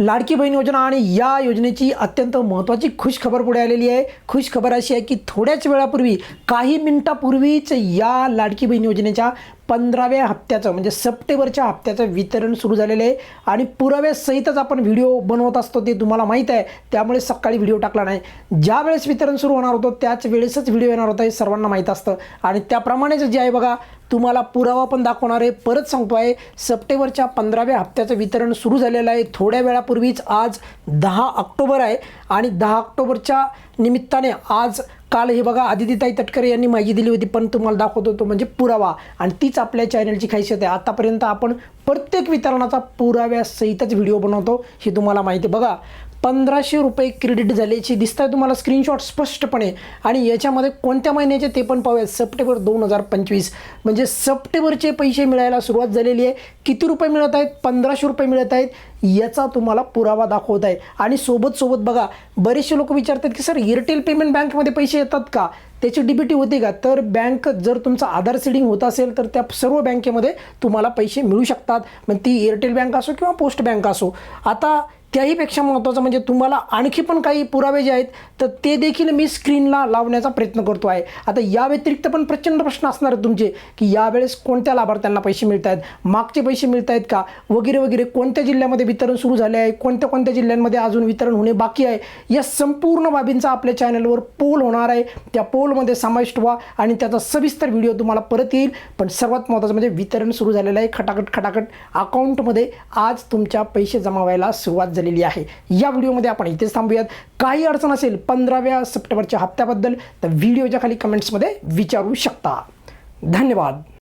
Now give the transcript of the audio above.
लाडकी बहीण योजना आणि या योजनेची अत्यंत महत्त्वाची खुश खबर पुढे आलेली आहे. खुश खबर अशी आहे की थोड्याच वेळापूर्वी काही मिनिटापूर्वीच या लाडकी बहीण योजनेच्या पंधराव्या हप्त्याचं म्हणजे सप्टेंबरच्या हप्त्याचं वितरण सुरू झालेलं आहे. आणि पुराव्यासहितच आपण व्हिडिओ बनवत असतो ते तुम्हाला माहीत आहे. त्यामुळे सकाळी व्हिडिओ टाकला नाही. ज्या वेळेस वितरण सुरू होणार होतं त्याच वेळेसच व्हिडिओ येणार होता हे सर्वांना माहीत असतं. आणि त्याप्रमाणेच जे आहे बघा तुम्हाला पुरावा पण दाखवणार आहे. परत सांगतो आहे सप्टेंबरच्या पंधराव्या हप्त्याचं वितरण सुरू झालेलं आहे. थोड्या वेळापूर्वीच आज दहा ऑक्टोबर आहे आणि दहा ऑक्टोबरच्या निमित्ताने आज काल हे बघा आदितीताई तटकरे यांनी माहिती दिली होती पण तुम्हाला दाखवत होतो म्हणजे पुरावा. आणि तीच आपल्या चॅनलची खासियत आहे. आतापर्यंत आपण प्रत्येक वितरणाचा पुराव्यासहितच व्हिडिओ बनवतो. हे तुम्हाला माहिती आहे. बघा पंधराशे रुपये क्रेडिट झाल्याची दिसत आहे तुम्हाला स्क्रीनशॉट स्पष्टपणे. आणि याच्यामध्ये कोणत्या महिन्याचे ते पण पाहूया सप्टेंबर दोन हजार पंचवीस. म्हणजे सप्टेंबरचे पैसे मिळायला सुरुवात झालेली आहे. किती रुपये मिळत आहेत? पंधराशे रुपये मिळत आहेत. याचा तुम्हाला पुरावा दाखवत आहे. आणि सोबत सोबत बघा बरेचसे लोक विचारतात की सर एअरटेल पेमेंट बँकमध्ये पैसे येतात का? त्याची डीबीटी होती होते का? तर बँक जर तुमचं आधार सीडिंग होत असेल तर त्या सर्व बँकेमध्ये तुम्हाला पैसे मिळू शकतात. मग ती एअरटेल बँक असो किंवा पोस्ट बँक असो. आता त्याहीपेक्षा महत्त्वाचं म्हणजे तुम्हाला आणखी पण काही पुरावे जे आहेत तर ते देखील मी स्क्रीनला लावण्याचा प्रयत्न करतो आहे. आता या व्यतिरिक्त पण प्रचंड प्रश्न असणार आहेत तुमचे की यावेळेस कोणत्या लाभार्थ्यांना पैसे मिळत आहेत? मागचे पैसे मिळत आहेत का? वगैरे वगैरे कोणत्या जिल्ह्यामध्ये वितरण सुरू झाले आहे? कोणत्या कोणत्या जिल्ह्यांमध्ये अजून वितरण होणे बाकी आहे? या संपूर्ण बाबींचा आपल्या चॅनलवर पोल होणार आहे. त्या पोल पोलमध्ये समाविष्ट व्हा आणि त्याचा सविस्तर व्हिडिओ तुम्हाला परत येईल. पण सर्वात महत्त्वाचं म्हणजे वितरण सुरू झालेलं आहे. खटाखट खटाखट अकाउंटमध्ये आज तुमच्या पैसे जमा व्हायला सुरुवात झालेली आहे. या व्हिडिओमध्ये आपण इथेच थांबूयात. काही अडचण असेल पंधराव्या सप्टेंबरच्या हप्त्याबद्दल तर व्हिडिओच्या खाली कमेंट्समध्ये विचारू शकता. धन्यवाद.